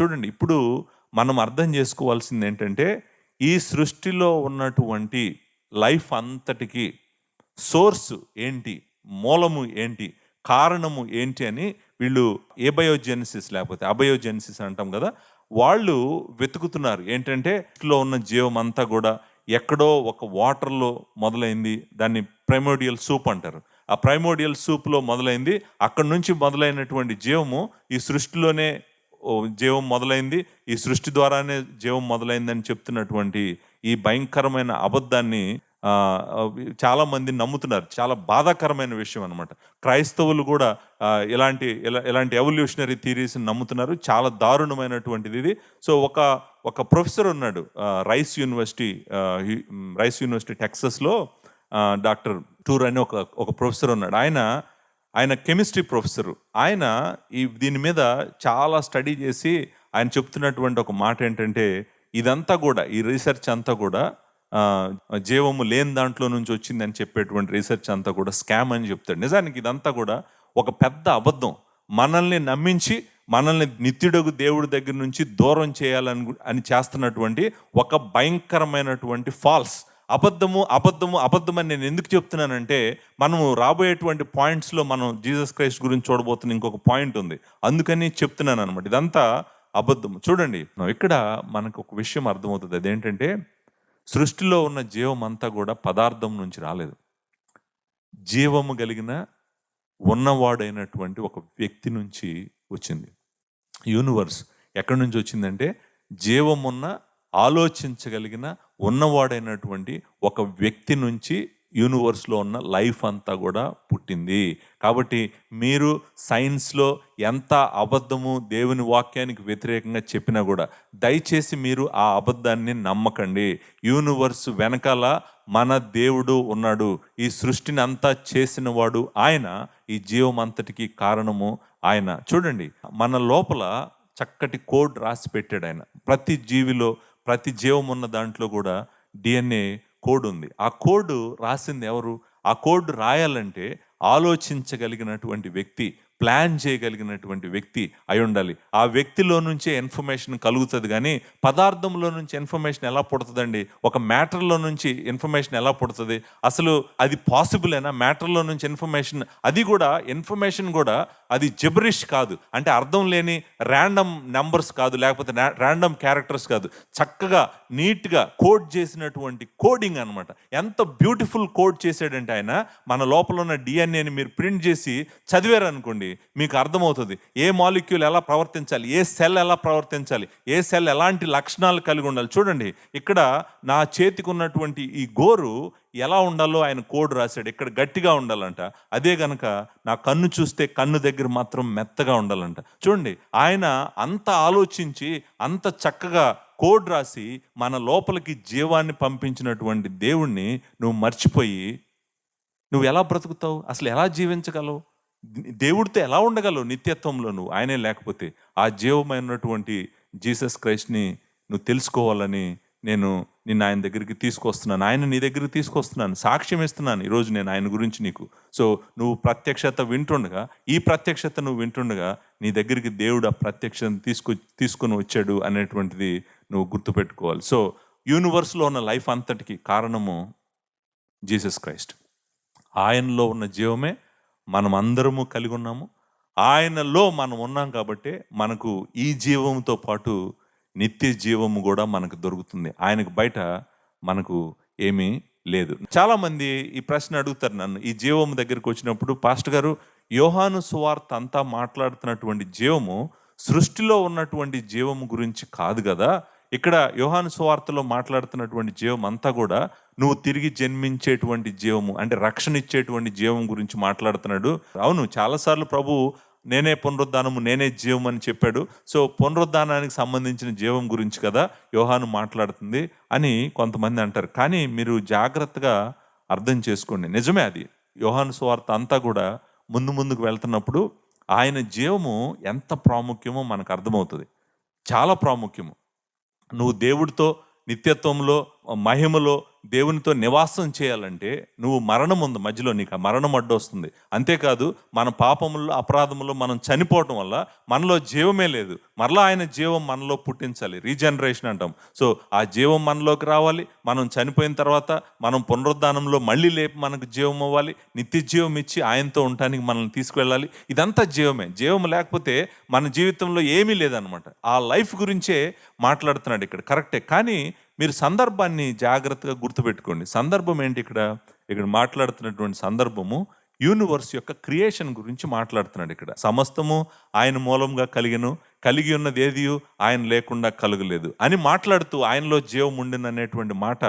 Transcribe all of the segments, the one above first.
చూడండి ఇప్పుడు మనం అర్థం చేసుకోవాల్సింది ఏంటంటే ఈ సృష్టిలో ఉన్నటువంటి లైఫ్ అంతటికి సోర్స్ ఏంటి? మూలము ఏంటి? కారణము ఏంటి అని వీళ్ళు ఏబయోజెనిసిస్ లేకపోతే అబయోజెనిసిస్ అంటాం కదా వాళ్ళు వెతుకుతున్నారు. ఏంటంటే ఇంట్లో ఉన్న జీవం అంతా కూడా ఎక్కడో ఒక వాటర్లో మొదలైంది దాన్ని ప్రైమోడియల్ సూప్ అంటారు. ఆ ప్రైమోడియల్ సూప్లో మొదలైంది అక్కడి నుంచి మొదలైనటువంటి జీవము ఈ సృష్టిలోనే జీవం మొదలైంది. ఈ సృష్టి ద్వారానే జీవం మొదలైందని చెప్తున్నటువంటి ఈ భయంకరమైన అబద్ధాన్ని చాలామంది చాలా మంది నమ్ముతున్నారు. చాలా బాధాకరమైన విషయం అనమాట క్రైస్తవులు కూడా ఇలాంటి ఇలా ఇలాంటి ఎవల్యూషనరీ థీరీస్ని నమ్ముతున్నారు. చాలా దారుణమైనటువంటిది ఇది. సో ఒక ఒక ప్రొఫెసర్ ఉన్నాడు రైస్ యూనివర్సిటీ రైస్ యూనివర్సిటీ టెక్సస్లో డాక్టర్ టూర్ అని ఒక ఒక ప్రొఫెసర్ ఉన్నాడు. ఆయన ఆయన కెమిస్ట్రీ ప్రొఫెసర్. ఆయన ఈ దీని మీద చాలా స్టడీ చేసి ఆయన చెప్తున్నటువంటి ఒక మాట ఏంటంటే ఇదంతా కూడా ఈ రీసెర్చ్ అంతా కూడా జీవము లేని దాంట్లో నుంచి వచ్చిందని చెప్పేటువంటి రీసెర్చ్ అంతా కూడా స్కామ్ అని చెప్తాడు. నిజానికి ఇదంతా కూడా ఒక పెద్ద అబద్ధం. మనల్ని నమ్మించి మనల్ని నిత్యుడగు దేవుడి దగ్గర నుంచి దూరం చేయాలని అని చేస్తున్నటువంటి ఒక భయంకరమైనటువంటి ఫాల్స్. అబద్ధము అబద్ధము అబద్ధం అని నేను ఎందుకు చెప్తున్నానంటే మనము రాబోయేటువంటి పాయింట్స్లో మనం జీసస్ క్రైస్ట్ గురించి చూడబోతున్న ఇంకొక పాయింట్ ఉంది. అందుకని చెప్తున్నాను అనమాట ఇదంతా అబద్ధం చూడండి ఇక్కడ మనకు ఒక విషయం అర్థమవుతుంది. అదేంటంటే సృష్టిలో ఉన్న జీవం అంతా కూడా పదార్థం నుంచి రాలేదు. జీవము కలిగిన ఉన్నవాడైనటువంటి ఒక వ్యక్తి నుంచి వచ్చింది. యూనివర్స్ ఎక్కడి నుంచి వచ్చిందంటే జీవమున్న ఆలోచించగలిగిన ఉన్నవాడైనటువంటి ఒక వ్యక్తి నుంచి యూనివర్స్లో ఉన్న లైఫ్ అంతా కూడా పుట్టింది. కాబట్టి మీరు సైన్స్లో ఎంత అబద్ధము దేవుని వాక్యానికి వ్యతిరేకంగా చెప్పినా కూడా దయచేసి మీరు ఆ అబద్ధాన్ని నమ్మకండి. యూనివర్స్ వెనకాల మన దేవుడు ఉన్నాడు. ఈ సృష్టిని అంతా చేసినవాడు ఆయన. ఈ జీవం అంతటికి కారణము ఆయన. చూడండి మన లోపల చక్కటి కోడ్ రాసి పెట్టాడు ఆయన. ప్రతి జీవిలో ప్రతి జీవం ఉన్న దాంట్లో కూడా డిఎన్ఏ కోడ్ ఉంది. ఆ కోడ్ రాసింది ఎవరు? ఆ కోడ్ రాయాలంటే ఆలోచించగలిగినటువంటి వ్యక్తి ప్లాన్ చేయగలిగినటువంటి వ్యక్తి అయి ఉండాలి. ఆ వ్యక్తిలో నుంచే ఇన్ఫర్మేషన్ కలుగుతుంది కానీ పదార్థంలో నుంచి ఇన్ఫర్మేషన్ ఎలా పుడుతుందండి? ఒక మ్యాటర్లో నుంచి ఇన్ఫర్మేషన్ ఎలా పుడుతుంది? అసలు అది పాసిబుల్ అయినా మ్యాటర్లో నుంచి ఇన్ఫర్మేషన్ అది కూడా ఇన్ఫర్మేషన్ కూడా అది జబరిష్ కాదు. అంటే అర్థం లేని ర్యాండమ్ నెంబర్స్ కాదు లేకపోతే ర్యాండమ్ క్యారెక్టర్స్ కాదు. చక్కగా నీట్గా కోడ్ చేసినటువంటి కోడింగ్ అన్నమాట. ఎంత బ్యూటిఫుల్ కోడ్ చేశాడంటే ఆయన మన లోపల ఉన్న డిఎన్ఏని మీరు ప్రింట్ చేసి చదివారనుకోండి మీకు అర్థమవుతుంది. ఏ మాలిక్యూల్ ఎలా ప్రవర్తించాలి ఏ సెల్ ఎలా ప్రవర్తించాలి ఏ సెల్ ఎలాంటి లక్షణాలు కలిగి ఉండాలి. చూడండి ఇక్కడ నా చేతికి ఉన్నటువంటి ఈ గోరు ఎలా ఉండాలో ఆయన కోడ్ రాశాడు. ఇక్కడ గట్టిగా ఉండాలంట. అదే గనక నా కన్ను చూస్తే కన్ను దగ్గర మాత్రం మెత్తగా ఉండాలంట. చూడండి ఆయన అంత ఆలోచించి అంత చక్కగా కోడ్ రాసి మన లోపలికి జీవాన్ని పంపించినటువంటి దేవుణ్ణి నువ్వు మర్చిపోయి నువ్వు ఎలా బ్రతుకుతావు? అసలు ఎలా జీవించగలవు? దేవుడితో ఎలా ఉండగలవు నిత్యత్వంలో నువ్వు? ఆయనే లేకపోతే ఆ జీవమైనటువంటి జీసస్ క్రైస్ట్ని నువ్వు తెలుసుకోవాలని నేను నిన్ను ఆయన దగ్గరికి తీసుకొస్తున్నాను. ఆయన నీ దగ్గరికి తీసుకొస్తున్నాను. సాక్ష్యం ఇస్తున్నాను ఈరోజు నేను ఆయన గురించి నీకు. సో నువ్వు ప్రత్యక్షత వింటుండగా ఈ ప్రత్యక్షత నువ్వు వింటుండగా నీ దగ్గరికి దేవుడు ఆ ప్రత్యక్షతను తీసుకొ తీసుకొని వచ్చాడు అనేటువంటిది నువ్వు గుర్తుపెట్టుకోవాలి. సో యూనివర్స్లో ఉన్న లైఫ్ అంతటికి కారణము జీసస్ క్రైస్ట్. ఆయనలో ఉన్న జీవమే మనం అందరము కలిగి ఉన్నాము. ఆయనలో మనం ఉన్నాం కాబట్టి మనకు ఈ జీవంతో పాటు నిత్య జీవము కూడా మనకు దొరుకుతుంది. ఆయనకు బయట మనకు ఏమీ లేదు. చాలామంది ఈ ప్రశ్న అడుగుతారు నన్ను. ఈ జీవము దగ్గరికి వచ్చినప్పుడు పాస్టర్ గారు యోహాను సువార్త అంతా మాట్లాడుతున్నటువంటి జీవము సృష్టిలో ఉన్నటువంటి జీవము గురించి కాదు కదా. ఇక్కడ యోహాను సువార్తలో మాట్లాడుతున్నటువంటి జీవం అంతా కూడా నువ్వు తిరిగి జన్మించేటువంటి జీవము అంటే రక్షణ ఇచ్చేటువంటి జీవం గురించి మాట్లాడుతున్నాడు. అవును చాలాసార్లు ప్రభు నేనే పునరుద్ధానము నేనే జీవం అని చెప్పాడు. సో పునరుద్ధానానికి సంబంధించిన జీవం గురించి కదా యోహాను మాట్లాడుతుంది అని కొంతమంది అంటారు. కానీ మీరు జాగ్రత్తగా అర్థం చేసుకోండి. నిజమే అది. యోహాను సువార్త అంతా కూడా ముందు ముందుకు వెళ్తున్నప్పుడు ఆయన జీవము ఎంత ప్రాముఖ్యమో మనకు అర్థమవుతుంది. చాలా ప్రాముఖ్యము. నువ్వు దేవుడితో నిత్యత్వంలో మహిమలో దేవునితో నివాసం చేయాలంటే నువ్వు మరణం ఉంది మధ్యలో నీకు ఆ మరణం అడ్డు వస్తుంది. అంతేకాదు మన పాపముల్లో అపరాధములో మనం చనిపోవటం వల్ల మనలో జీవమే లేదు. మరలా ఆయన జీవం మనలో పుట్టించాలి. రీజనరేషన్ అంటాం. సో ఆ జీవం మనలోకి రావాలి. మనం చనిపోయిన తర్వాత మనం పునరుద్ధానంలో మళ్ళీ లేపి మనకు జీవం అవ్వాలి. నిత్య జీవం ఇచ్చి ఆయనతో ఉండటానికి మనల్ని తీసుకువెళ్ళాలి. ఇదంతా జీవమే. జీవం లేకపోతే మన జీవితంలో ఏమీ లేదనమాట ఆ లైఫ్ గురించే మాట్లాడుతున్నాడు ఇక్కడ. కరెక్టే. కానీ మీరు సందర్భాన్ని జాగ్రత్తగా గుర్తుపెట్టుకోండి. సందర్భం ఏంటి ఇక్కడ? ఇక్కడ మాట్లాడుతున్నటువంటి సందర్భము యూనివర్స్ యొక్క క్రియేషన్ గురించి మాట్లాడుతున్నాడు ఇక్కడ. సమస్తము ఆయన మూలంగా కలిగను. కలిగి ఉన్నది ఏది? ఆయన లేకుండా కలగలేదు. అని మాట్లాడుతూ ఆయనలో జీవం ఉండిననేటువంటి మాట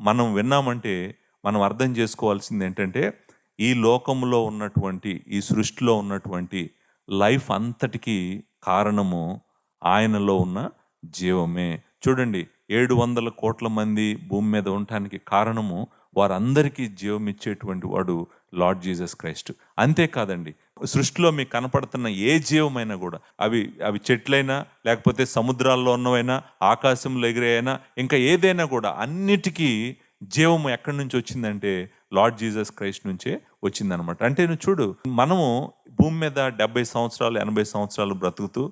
మనం విన్నామంటే మనం అర్థం చేసుకోవాల్సింది ఏంటంటే ఈ లోకంలో ఉన్నటువంటి ఈ సృష్టిలో ఉన్నటువంటి లైఫ్ అంతటికీ కారణము ఆయనలో ఉన్న జీవమే. చూడండి ఏడు వందల కోట్ల మంది భూమి మీద ఉండటానికి కారణము వారందరికీ జీవం ఇచ్చేటువంటి వాడు లార్డ్ జీసస్ క్రైస్ట్. అంతేకాదండి సృష్టిలో మీకు కనపడుతున్న ఏ జీవమైనా కూడా అవి అవి చెట్లైనా లేకపోతే సముద్రాల్లో ఉన్నవైనా ఆకాశంలో ఎగిరైనా ఇంకా ఏదైనా కూడా అన్నిటికీ జీవము ఎక్కడి నుంచి వచ్చిందంటే లార్డ్ జీసస్ క్రైస్ట్ నుంచే వచ్చిందనమాట అంటే నువ్వు చూడు మనము భూమి మీద డెబ్బై సంవత్సరాలు ఎనభై సంవత్సరాలు బ్రతుకుతూ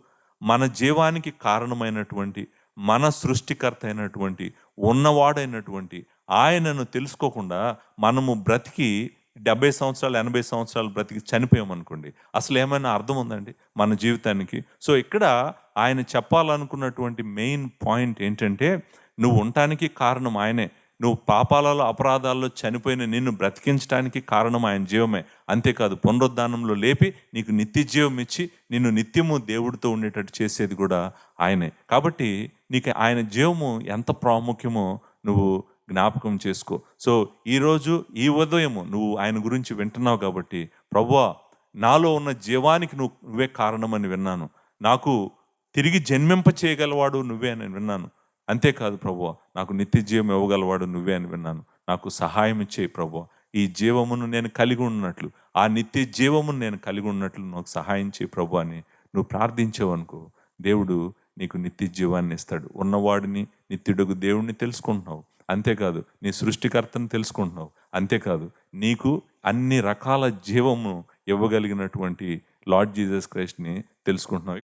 మన జీవానికి కారణమైనటువంటి మన సృష్టికర్త అయినటువంటి ఉన్నవాడైనటువంటి ఆయనను తెలుసుకోకుండా మనము బ్రతికి డెబ్బై సంవత్సరాలు ఎనభై సంవత్సరాలు బ్రతికి చనిపోయామనుకోండి అసలు ఏమైనా అర్థం ఉందండి మన జీవితానికి? సో ఇక్కడ ఆయన చెప్పాలనుకున్నటువంటి మెయిన్ పాయింట్ ఏంటంటే నువ్వు ఉండటానికి కారణం ఆయనే. నువ్వు పాపాలలో అపరాధాల్లో చనిపోయిన నిన్ను బ్రతికించడానికి కారణం ఆయన జీవమే. అంతేకాదు పునరుద్ధానంలో లేపి నీకు నిత్య జీవం ఇచ్చి నిన్ను నిత్యము దేవుడితో ఉండేటట్టు చేసేది కూడా ఆయనే. కాబట్టి నీకు ఆయన జీవము ఎంత ప్రాముఖ్యమో నువ్వు జ్ఞాపకం చేసుకో. సో ఈరోజు ఈ ఉదయము నువ్వు ఆయన గురించి వింటున్నావు కాబట్టి ప్రభువా నాలో ఉన్న జీవానికి నువ్వు నువ్వే కారణమని విన్నాను. నాకు తిరిగి జన్మింప చేయగలవాడు నువ్వే అని విన్నాను. అంతేకాదు ప్రభు నాకు నిత్య జీవం ఇవ్వగలవాడు నువ్వే అని విన్నాను. నాకు సహాయం ఇచ్చేయి ప్రభు ఈ జీవమును నేను కలిగి ఉన్నట్లు ఆ నిత్య జీవమును నేను కలిగి ఉన్నట్లు నాకు సహాయం చేయి ప్రభు అని నువ్వు ప్రార్థించావనుకో దేవుడు నీకు నిత్య జీవాన్ని ఇస్తాడు. ఉన్నవాడిని నిత్యుడుగు దేవుడిని తెలుసుకుంటున్నావు. అంతేకాదు నీ సృష్టికర్తను తెలుసుకుంటున్నావు. అంతేకాదు నీకు అన్ని రకాల జీవము ఇవ్వగలిగినటువంటి లార్డ్ జీసస్ క్రైస్ట్ని తెలుసుకుంటున్నావు.